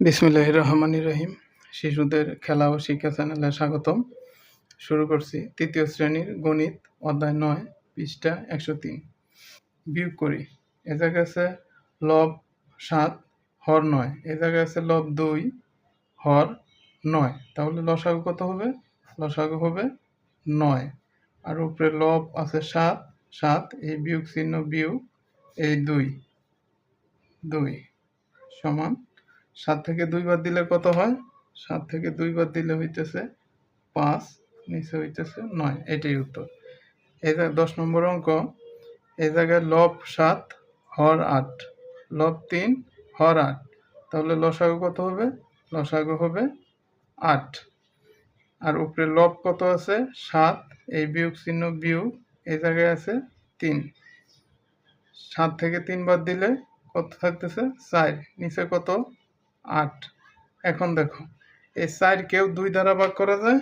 বিসমিল্লাহ রহমান রহিম। শিশুদের খেলা ও শিক্ষা চ্যানেলে স্বাগতম। শুরু করছি তৃতীয় শ্রেণির গণিত অধ্যায় নয়, পৃষ্ঠা একশো তিন। বিয়োগ করি। এ জায়গায় আছে লব সাত, হর নয়। এ জায়গায় আছে লব দুই, হর নয়। তাহলে লসাগু কত হবে? লসাগু হবে নয়। আর উপরে লব আছে সাত সাত, এই বিয়োগ চিহ্ন বিয়োগ এই দুই দুই সমান সাত থেকে দুই বার দিলে কত হয়? সাত থেকে দুই বার দিলে হইতেছে পাঁচ, নিচে হইতেছে নয়। এটাই উত্তর। এই দশ নম্বর অঙ্ক, এই জায়গায় লব সাত, হর আট। লব তিন, হর আট। তাহলে লসাগু কত হবে? লসাগু হবে আট। আর উপরে লব কত আছে? সাত। এই বিয়োগ চিহ্ন বিয়োগ এই জায়গায় আছে তিন। সাত থেকে তিনবার দিলে কত থাকতেছে? চার। নিচে কত? আট। এখন দেখো, এই কেউ দুই দ্বারা ভাগ করা যায়?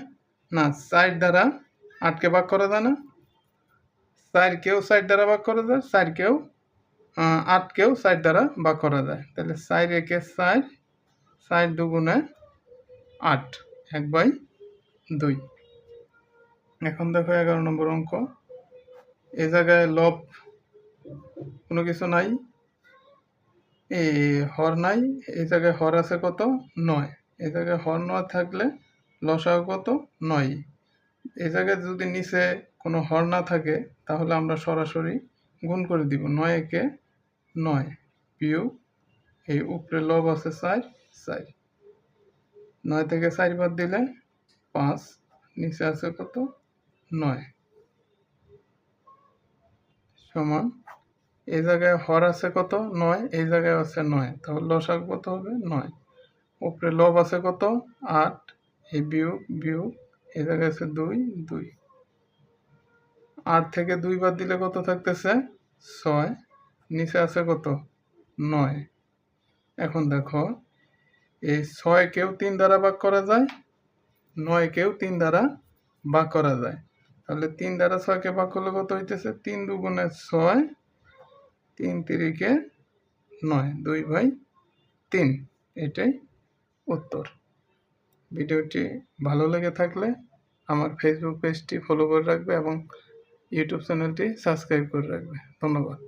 না, চার দ্বারা আটকে ভাগ করা যায় না। কেউ চার দ্বারা ভাগ করা যায় কেউ আটকেও চার দ্বারা ভাগ করা যায়। তাহলে চার একে চার চার দুগুণে আট, এক বাই দুই। এখন দেখো এগারো নম্বর অঙ্ক। এ জায়গায় লব কোনো কিছু নাই। হর নাই, এই জায়গায় হর আছে কত? নয়। এই জায়গায় হর নয় থাকলে লসাও কত? নয়। এই জায়গায় যদি নিচে কোনো হর না থাকে, তাহলে আমরা সরাসরি গুণ করে দিব। নয় একে নয় পিউ এই উপরে লব আছে চার চার। নয় থেকে চার চারবার দিলে পাঁচ। নিচে আছে কত? নয়। সমান এই জায়গায় হর আছে কত? নয়। এই জায়গায় আছে নয়। তাহলে লসাগ কত হবে? নয়। উপরে লব আছে কত? আট। এই বিয়োগ বিয়োগ। এই জায়গায় আছে দুই দুই। আট থেকে দুইবার দিলে কত থাকতেছে? ছয়। নিচে আছে কত? নয়। এখন দেখো, এই ছয় কেউ তিন দ্বারা ভাগ করা যায়? নয় কেউ তিন দ্বারা ভাগ করা যায়। তাহলে তিন দ্বারা ছয়কে ভাগ করলে কত হইতেছে? তিন দুগুণে ছয়। তিন তিরিকে নয়, দুই বাই তিন। এটাই উত্তর। ভিডিওটি ভালো লেগে থাকলে আমার ফেসবুক পেজটি ফলো করে রাখবে এবং ইউটিউব চ্যানেলটি সাবস্ক্রাইব করে রাখবে। ধন্যবাদ।